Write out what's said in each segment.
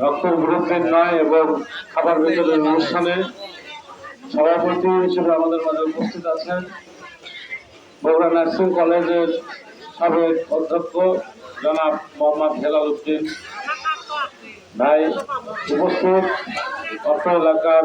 রক্তের নয় খাবার অনুষ্ঠানে সভাপতি হিসেবে আমাদের মাঝে উপস্থিত আছেন বগুড়া নার্সিং কলেজের সাবেক অধ্যক্ষ জনাব মোহাম্মদ হেলাল উদ্দিন। ভাই, উপস্থিত অত্র এলাকার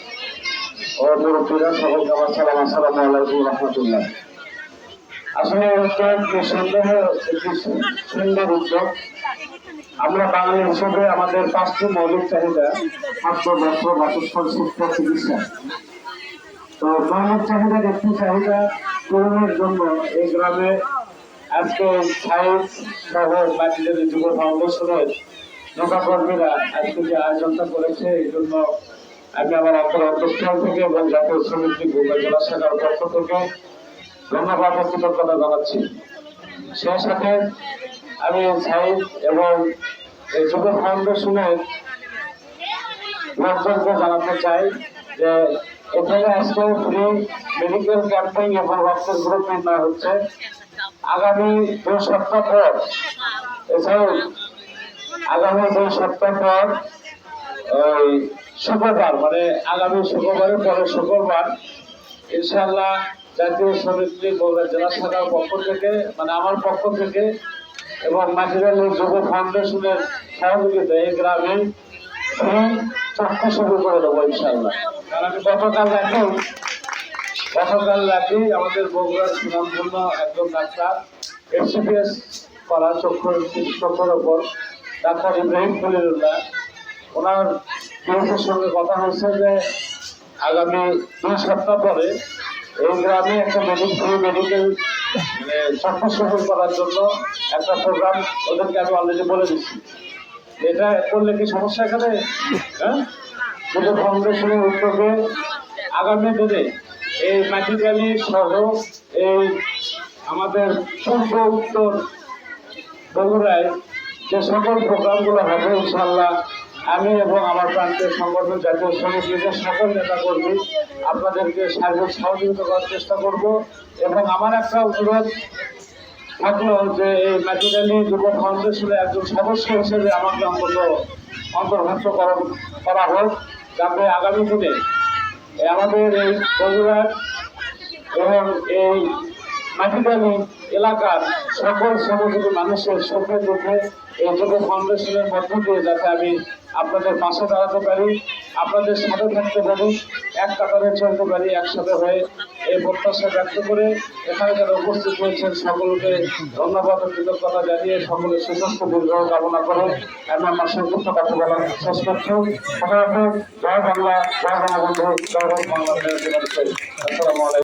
ও সুন্দর আমরা বাঙালি হিসেবে আমাদের পাঁচটি মৌলিক চাহিদা, খাদ্য, বস্ত্র, বাসস্থান, শিক্ষা, চিকিৎসা। তো মৌলিক চাহিদার একটি চাহিদা পূরণের জন্য এই গ্রামে আজকে সাইন্স সহ বাকিদের যুব ফাউন্ডেশনের নেতাকর্মীরা আজকে যে আয়োজনটা করেছে, এই জন্য আমি আমার অপর অধ্যক্ষাল থেকে এবং জাতীয় শ্রমিক লীগ জেলা পক্ষ থেকে ধন্যবাদ ও কৃতজ্ঞতা জানাচ্ছি। সেই সাথে আমি সাইন্স এবং এই যুব ফাউন্ডেশনের লোকজনকে জানাতে চাই যে এখানে আজকে ফ্রি মেডিকেল ক্যাম্পিং এবং রক্তের গ্রুপ নির্ণয় হচ্ছে। আগামী দুই সপ্তাহ পর, এছাড়াও আগামী দুই সপ্তাহ পর ওই শুক্রবার মানে আগামী শুক্রবারের পরে শুক্রবার ইনশাল্লাহ জাতীয় লীগ বগুড়া জেলা শাখার পক্ষ থেকে মানে আমার পক্ষ থেকে এবং মাটিরালি যুব ফাউন্ডেশনের সহযোগিতা এই গ্রামে চক্ষু শুরু করে দেবো ইনশাল্লাহ কারণ আমি গতকাল রাখি গতকাল রাখি আমাদের বগুড়ার সুনামপূর্ণ একজন ডাক্তার এফসিপিএস করা চক্ষুর চক্ষুর ওপর ডাক্তার ইব্রাহিম খলিলুল্লাহ ওনার পুলিশের সঙ্গে কথা হয়েছে যে আগামী দুই সপ্তাহ পরে এই গ্রামে একটা মেডিকেল ফ্রি মেডিকেল সফল করার জন্য একটা প্রোগ্রাম ওদেরকে আমি অলরেডি বলে দিচ্ছি। এটা করলে কি সমস্যা এখানে? হ্যাঁ? কিন্তু ফাউন্ডেশনের উদ্যোগে আগামী দিনে এই মাটিকালি সহ এই আমাদের পূর্ব উত্তর বগুড়ায় যে সকল প্রোগ্রামগুলো হবে ইনশাল্লাহ আমি এবং আমার প্রান্তের সংগঠন জাতীয় শ্রমিক লীগের সকল নেতাকর্মী আপনাদেরকে সার্বিক সহযোগিতা করার চেষ্টা করব এবং আমার একটা অনুরোধ থাকল যে এই ম্যাটেরিয়ালি যুব ফাউন্ডেশনের একজন সদস্য হিসেবে আমাকে অন্তত অন্তর্ভুক্ত করা হোক, যাতে আগামী দিনে আমাদের এই বগুড়ার এবং এই মাটিকালি এলাকার সকল শ্রমজীবী মানুষের সুখে দুঃখে এই যুব ফাউন্ডেশনের মধ্য দিয়ে যাতে আমি আপনাদের পাশে দাঁড়াতে পারি, আপনাদের সাথে থাকতে পারি এক কাতারে চলতে পারি একসাথে হয়ে এই প্রত্যাশা ব্যক্ত করে এখানে যারা উপস্থিত হয়েছেন সকলকে ধন্যবাদ ও কৃতজ্ঞতা জানিয়ে সকলের সুস্বাস্থ্য দীর্ঘ কামনা করে আমি আমার সংক্ষিপ্ত কথা বলা শেষ করছি। জয় বাংলা জয় বাংলা বন্ধু, জয় বাংলা আসসালামু আলাইকুম।